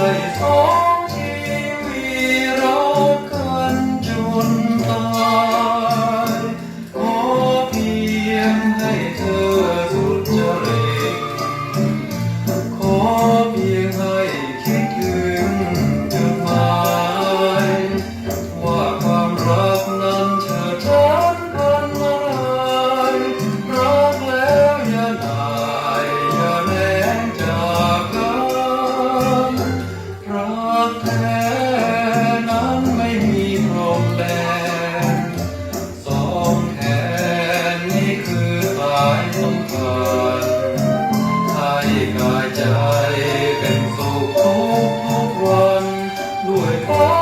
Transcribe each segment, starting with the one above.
可以错。 ใจเป็นสุขทุกวันด้วยควา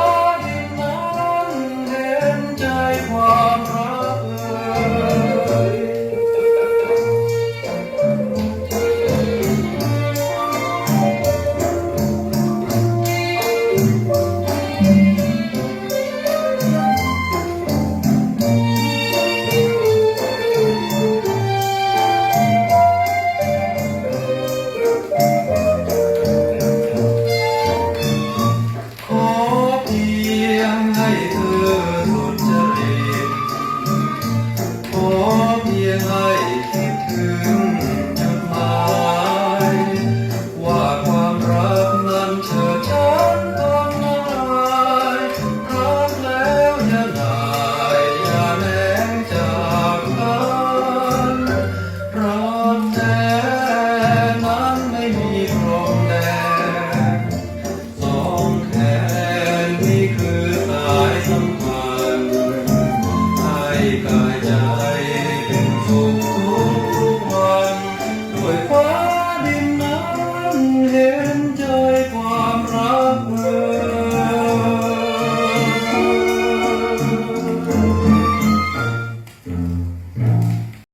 যায়